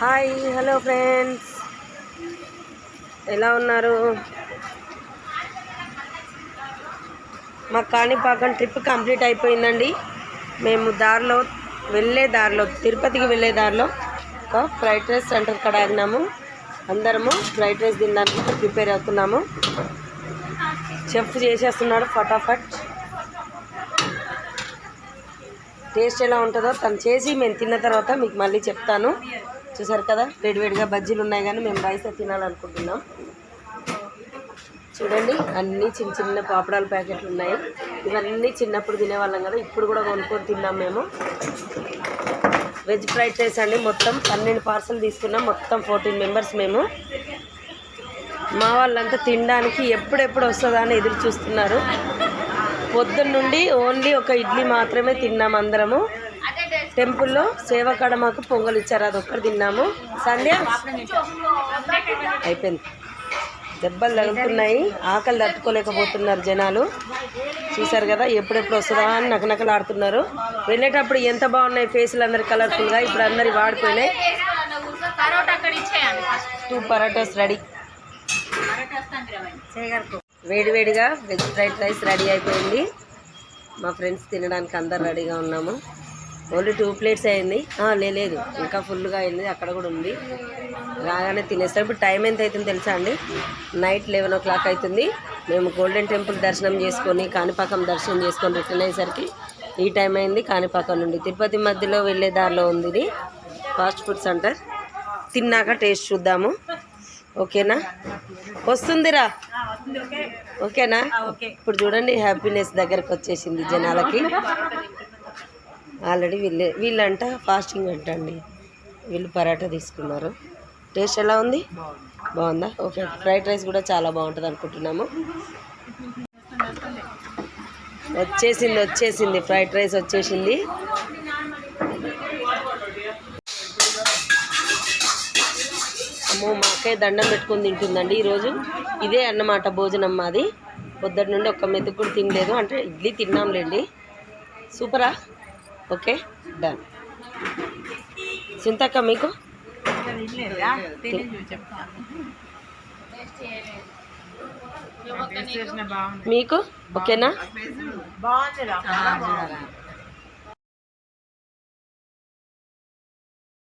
Hi hello friends. ఎలా ఉన్నారు? మా కాణిపాకం ట్రిప్ కంప్లీట్ అయిపోయిందండి. మేము దారిలో వెళ్ళే దారిలో తిరుపతికి వెళ్ళే దారిలో ఒక ఫ్రైడ్ రైస్ సెంటర్ కాడ ఆగినాము. అందరము ఫ్రైడ్ రైస్ తినడానికి ప్రిపేర్ అవుతున్నాము. చెఫ్ చేసేస్తున్నాడు ఫటాఫట్. టేస్ట్ ఎలా ఉంటుందో తను చేసి మేము తిన్న తర్వాత మీకు మళ్ళీ చెప్తాను. చూసారు కదా? వేడివేడిగా బజ్జీలు ఉన్నాయి కానీ మేము రైస్ తినాలనుకుంటున్నాం. చూడండి అన్నీ చిన్న చిన్న పాపడాల ప్యాకెట్లు ఉన్నాయి. ఇవన్నీ చిన్నప్పుడు తినేవాళ్ళం కదా ఇప్పుడు కూడా కొనుక్కొని తిన్నాం మేము. వెజ్ ఫ్రైడ్ రైస్ అండి మొత్తం. పన్నెండు పార్సల్ తీసుకున్నాం మొత్తం ఫోర్టీన్ మెంబర్స్ మేము. మా వాళ్ళంతా తినడానికి ఎప్పుడెప్పుడు వస్తుందా అని ఎదురు చూస్తున్నారు. పొద్దున్న నుండి ఓన్లీ ఒక ఇడ్లీ మాత్రమే తిన్నాం అందరము. టెంపుల్లో సేవకాడ మాకు పొంగల్ ఇచ్చారు. అది ఒక్కటి తిన్నాము. సంధ్య? అయిపోయింది. దెబ్బలు తగులుతున్నాయి. ఆకలి తట్టుకోలేకపోతున్నారు జనాలు. చూశారు కదా ఎప్పుడెప్పుడు వస్తుందా అని నకనకలు ఆడుతున్నారు వెళ్ళేటప్పుడు ఎంత బాగున్నాయి ఫేసులు అందరు కలర్ఫుల్గా. ఇప్పుడు అందరి వాడిపోయినాయి. Two parathas ready. వేడివేడిగా వెజ్ ఫ్రైడ్ రైస్ రెడీ అయిపోయింది. మా ఫ్రెండ్స్ తినడానికి అందరు రెడీగా ఉన్నాము. ఓన్లీ టూ ప్లేట్స్ అయింది. లేదు. ఇంకా ఫుల్గా అయింది. అక్కడ కూడా ఉంది. రాగానే తినేస్తాం ఇప్పుడు టైం ఎంత అవుతుందో తెలుసా అండి? నైట్ లెవెన్ ఓ క్లాక్ అవుతుంది. మేము గోల్డెన్ టెంపుల్ దర్శనం చేసుకొని కాణిపాకం దర్శనం చేసుకొని రిటర్న్ అయ్యేసరికి ఈ టైం అయింది కాణిపాకం నుండి. తిరుపతి మధ్యలో వెళ్ళే దారిలో ఉంది ఇది. Fast food centre. తిన్నాక టేస్ట్ చూద్దాము. ఓకేనా? వస్తుందిరా. ఓకేనా? ఇప్పుడు చూడండి హ్యాపీనెస్ దగ్గరకు వచ్చేసింది జనాలకి. ఆల్రెడీ వీళ్ళే వీళ్ళంట ఫాస్టింగ్ అంట అండి వీళ్ళు పరాటా తీసుకున్నారు. టేస్ట్ ఎలా ఉంది? బాగుందా? ఓకే ఫ్రైడ్ రైస్ కూడా చాలా బాగుంటుంది అనుకుంటున్నాము. వచ్చేసింది వచ్చేసింది. ఫ్రైడ్ రైస్ వచ్చేసింది. అమ్మో మా అక్కయ్య దండం పెట్టుకొని తింటుందండి ఈరోజు. ఇదే అన్నమాట భోజనం మాది. పొద్దున్న నుండి ఒక్క మెతుకు కూడా తినలేదు. అంటే ఇడ్లీ తిన్నాంలేండి. సూపరా? ఓకే? డన్ చింతక్క మీకు? మీకు? ఓకేనా?